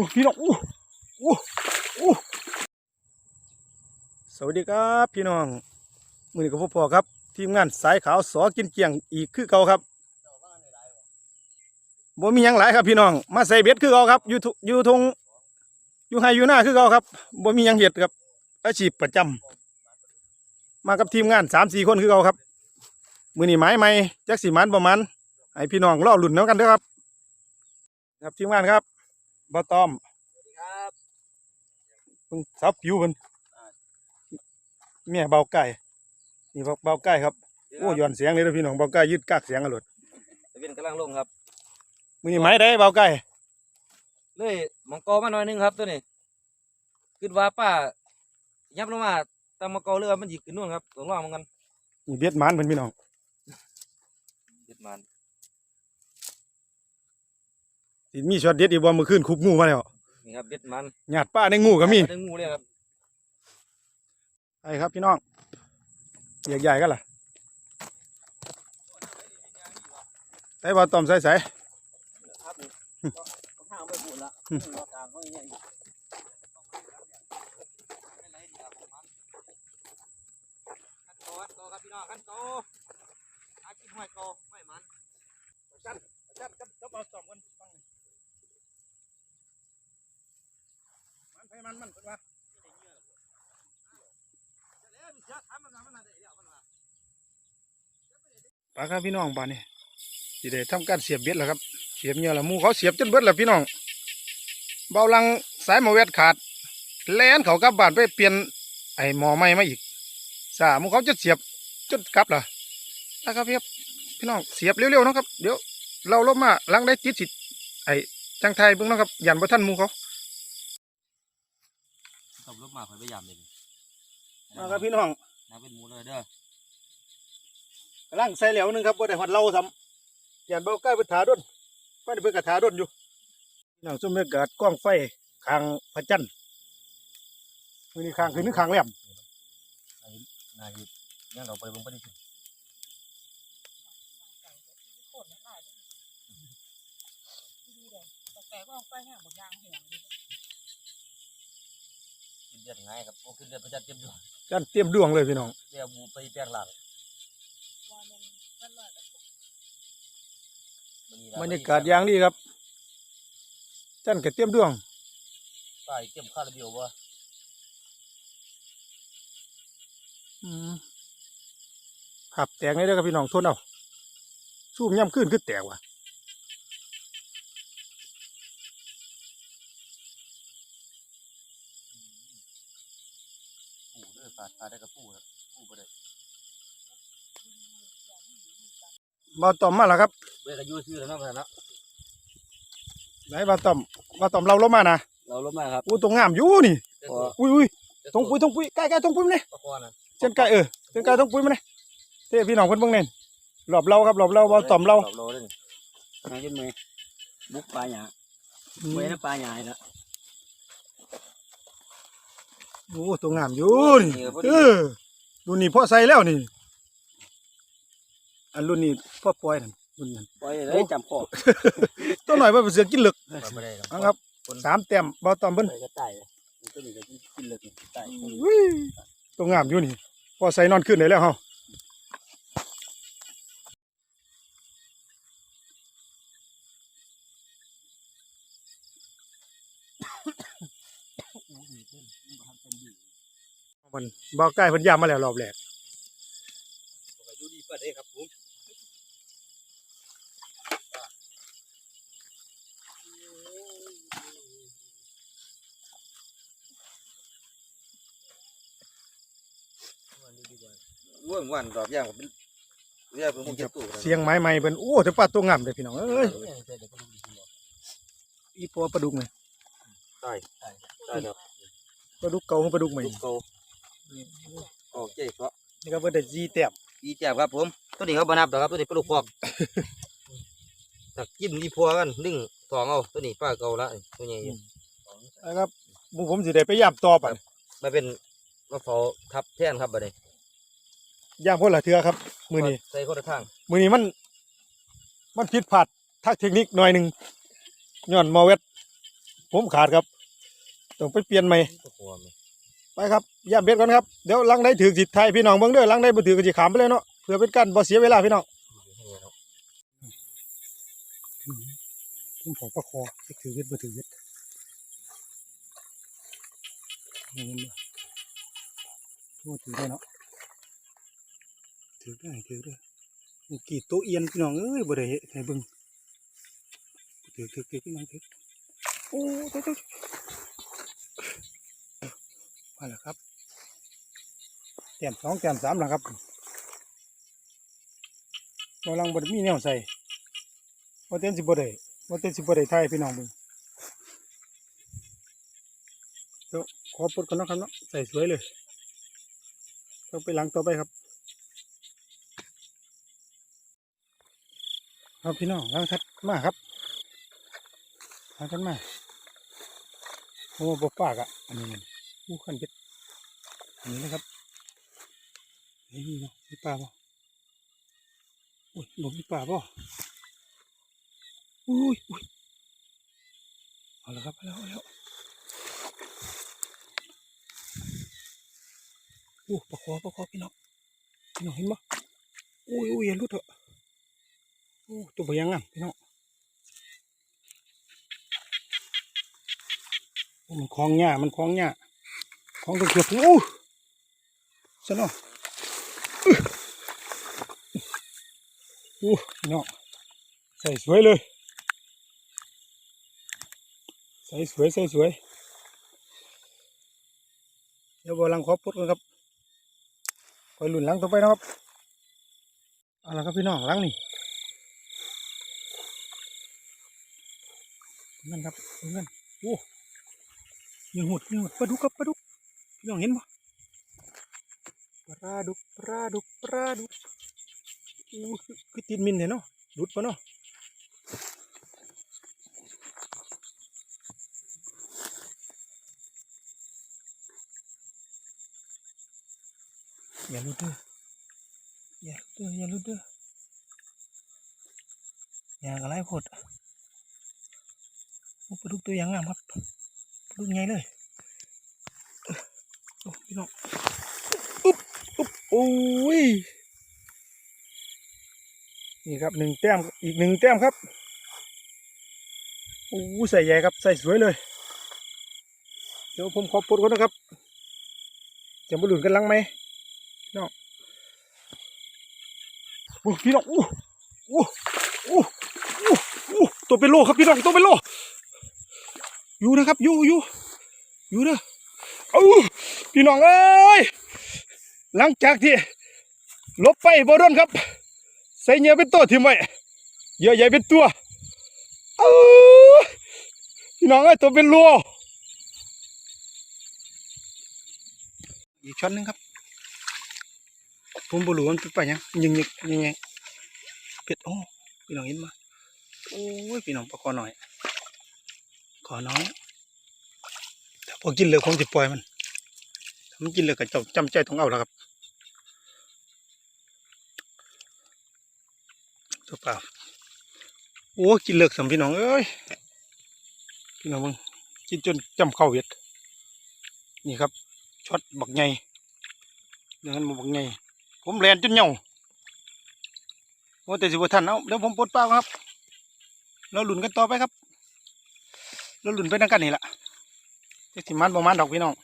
อ้พี่น้องอู้อู้อู้สวัสดีครับพี่น้องมือนี้กับพ่อพ่อครับ ทีมงานสายขาวสอกินเกียงอีกคือเก่าครับบ่มีหยังหลายครับพี่น้อง มาใส่เบ็ดคือเก่าครับอยู่ทุอยู่ทงอยู่ไฮอยู่หน้าคือเก่าครับบ่มีหยังเห็ดครับอาชีพประจำมากับทีมงานสามสี่คนคือเก่าครับ มือนี้ไม้ใหม่จักสีมันประมาณให้พี่น้องรอลุ่นน้ำกันเด้อครับ ครับทีมงานครับ บอตอมครับเพิ่งซับผิวเพิ่นเมียเบาไก่นี่เบาไก่ครับโอ้ย้อนเสียงเลยเด้อพี่น้องเบาไก่ยืดกากเสียงกันหลดตะเวนกำลังลงครับมือนี้ไม้ได้เบาไก่เลยมังกรมาหน่อยหนึงครับตัวนี้คิดว่าป้ายับลงมาตามมังกรเรือมันหยิกขึ้นนู่นครับตัวล่างมันกันนี่เบียดหมันเพิ่นพี่น้องเด็ดมัน สิมีช็อตเด็ดอีกบ่เมื่อคืนคุบงูมาแล้วนี่ครับเด็ดมันหยาดป้าในงูก็มีได้งูเลยครับไอ้ครับพี่น้องใหญ่ใหญ่กันล่ะใส่บอตอมใส่ใส่ครับข้างไปบุญละกลางเขาอย่างเงี้ยขั้นโตขั้นโตครับพี่น้องขั้นโตอากินห้อยโตห้อยมันจันจันจับเอาตอมกันฟังมัน ปมันมันเพิ่นว่าปลาครับพี่น้องบ้านนี้สิได้ทำการเสียบเบ็ดแล้วครับ เสียบเหงื่อละมูเขาเสียบจนเบิดแล้วพี่น้อง เบาลังสายมอเวทขาด แล่นเขากลับบ้านไปเปลี่ยนไอ้หมอใหม่มาอีกสามูเขาจะเสียบจนกลับล่ะนะครับพี่พี่น้องเสียบเร็วๆนะครับ เดี๋ยวเราลบมาลังได้ติดสิไอ้จังไทยเบิ่งนะครับยันบ่ทันมูเขา ตบรถมาคอยพยายามเลยมาครับพี่น้องน้ำเป็นหมูเลยเด้อกำลังใส่เหลวหนึงครับบ่ได้หอดเหล้าซ้ำยันเบาใกล้ไปถาด้นไฟเพิ่นกระถาด้นอยู่พี่น้องซุ่มเมกาดกล้องไฟคางพระจันทร์มื้อนี้คางคือนึกคางแหลมนายยังเราไปเบิ่งปฏิทินแต่ก็ไปแห้งบางอย่างแห้งกิน เดือดง่ายครับโอ้ขึ้นเดือดพระจันทร์เต็มดวงจันเตรียมดวงเลยพี่น้องเดี๋ยวบูไปแปลงหลังว่ามันมันลอยกับบรรยากาศอย่างดีครับจันก็เตรียมดวงใต้เต็มคาราเบลวะอืมขับแตกเลยเด้อครับพี่น้องทนเอาสู้มย่ำขึ้นคือแตกว่ะ ปูเด้อปลาปลาได้กับปูครับปูบ่ได้มาต่อมมาแล้วครับเว้ยก็อยู่ซื่อแล้วเนาะพ่อเนาะไหนมาต่อมมาต่อมเราลบมานะเราลงมาครับอู้ตรงงามอยู่นี่พออุ้ยอุ้ยตรงปุ้ยตรงปุ้ยใกล้ใกล้ตรงปุ้ยมาเนี่ยตะกอนะเส้นใกล้เออเส้นใกล้ตรงปุ้ยมาเนี่ยเท่พี่น้องเพิ่นเบิ่งเน่นรอบเราครับรอบเราบ่ต่อมเรารอบเราเลยมาขึ้นมือบุกปลาหยาอืมเว้ยนะปลาหยาละ โอ้ตัวงามอยู่นี่นี่ก็พอเอดีอรุ่นนี้พ่อใส่แล้วนี่ อันรุ่นนี้พ่อปล่อยนั่นรุ่นนั้น ปล่อยเลยจำพอตัวหน่อยว่าเป็นเสือกินเหลึกปลาบ่ได้หรอกเอาครับสามแต้มเบาต่อมเพิ่นปล่อยก็ตายเลยมันก็มีแต่กินเลยตาย อุ้ยตัวงามอยู่นี่พอใส่นอนขึ้นเลยแล้วเฮา มันบ่ใกล้พิ่นยามมาแล้วรอบแรกอยู่ดีกว่าเด้ครับผมว่างวันดอกย่างผมเป็นเรียกเป็นพวกเก็บตู้เสียงไม้ใหม่เพิ่นโอ้ถึงปลาตัวงามเลยพี่น้องเอ้ยอีปัวปลาดุกไหมใช่ใช่ใช่ครับ ปลาดุกเก่าของปลาดุกใหม่ลูกโตโอเคก็นี่ครับเพิ่นได้จีแต้มอีแจ่บครับผมตัวนี้เขาบนับดอกครับตัวนี้เป็นลูกพอกถ้ากินอีพัวกันนึ่งทองเอาตัวนี้ป้าเก่าละตัวใหญ่อยู่นะครับหมู่ผมสิได้ไปยามต่อไปมาเป็นมาเฝ้าทับแท่นครับบัดนี้ยามคนละเทือครับ มื้อนี้ใส่คนละทางมื้อนี้มัน มันผิดพลาดทางเทคนิคหน่อยหนึงย้อนมอเวทผมขาดครับ ต้องไปเปลี่ยนใหม่ปลาคอไหมไปครับย่าเบ็ดก่อนครับเดี๋ยวลังได้ถือสิไทยพี่น้องเบิ่งเด้อลังได้บ่ถือก็สิขามไปเลยเนาะเพื่อเป็นการบ่เสียเวลาพี่น้องผมขอประคอสิถือเบ็ดบ่ถือเบ็ดนี่เห็นบ่โอ้ถือได้เนาะถือได้ถือได้นี่กี่โตะเอียนพี่น้องเอ้ยบ่ได้เฮ็ดให้เบิ่งถือถือถือพี่น้องถือโอ้โตโต มาแล้วครับแต้มสองแต้มสามแล้วครับกำลังบดมีแนวใส่ว่าเต้นสิบได้ว่าเต้นสิบได้ไทยพี่น้องเบึงเดี๋ยวขอปลดก่อนนะครับเนาะใส่สวยเลยเราไปหลังต่อไปครับ ครับพี่น้องหลังทัดมากครับหลังทัดมากโอ้บปากอะอันนี้ ผู้ขันเป็ดอันนี้นะครับเฮ้ยมีเนาะมีปลาป่ะอุ้ยบอกมีปลาป่ะอุ้ยอุ้ยเอาละครับเอาแล้วเอาแล้วอู้ปลาคอปลาคอพี่น้องพี่น้องเห็นปะอุ้ยอุ้ยอย่าลุดเถอะอู้ตัวพยังงามพี่น้องมันคล้องหญ้ามันคล้องหญ้า ของตัวเกือบโอ้สนอโอ้เนาะใส่สวยเลย ใส่สวยใส่สวย เดี๋ยวบอลังขอปุ๊ดกันครับคอยหลุนลังต่อไปนะครับเอาละครับพี่น้องลังนี่นั่นครับนั่นโอ้ยังหดยังหดปลาดุกครับปลาดุก น้องเห็นปะปลาดุกปลาดุกปลาดุกอู้คือติดมินเนาะหลุดปะเนาะอย่าลุดเด้ออย่าลุดเด้ออย่าลุดเด้ออย่ากระไรโคตรโอ้ปลาดุกตัวอยังงามครับลาดุกไงเลย พี่น้องอุ๊บอุ๊บโอ้ยนี่ครับหนึ่งแต้มอีกหนึ่งแต้มครับโอ้ใส่ใหญ่ครับใส่สวยเลย เดี๋ยวผมขอปลดก่อนนะครับจะมาหลุนกันลังไหมพี่น้องโอ้พี่น้องโอ้โอ้โอ้โอ้โอ้ตัวเป็นโลครับพี่น้องตัวเป็นโลอยู่นะครับอยู่อยู่อยู่เด้อเอา พี่น้องเอ้ยหลังจากที่ลบไปบ่โดนครับ ใส่เหยื่อเป็นตัวทิมไว้เยื่อใหญ่เป็นตัวเอาพี่น้องเอ้ยตัวเป็นรัวอีกช้อนหนึงครับ ผมบ่รู้ว่มันเป็นไปยังยิงยิงยิงยิงเป็ดโอ้พี่น้องเห็นมาโอ้ยพี่น้องปลาคอหน่อย ขอน้อยแต่พอกินเหลือคงจะปล่อยมัน มันกินเหลือก็จำจำใจต้องเอาแล้วครับตัวเปล่าโอ้กินเหลือกสมพี่น้องเอ้ยพี่น้องมึงกินจนจำเข้าเห็ดนี่ครับช็อตบักใหญ่เนื้อมันบักใหญ่ผมแลนจนเหนียวโอ้แต่สิบทันเอาเดี๋ยวผมปลดเปล่าครับ เราหลุนกันต่อไปครับ เราหลุนไปนังกันนี่แหละจะสิมันประมาณดอกพี่น้อง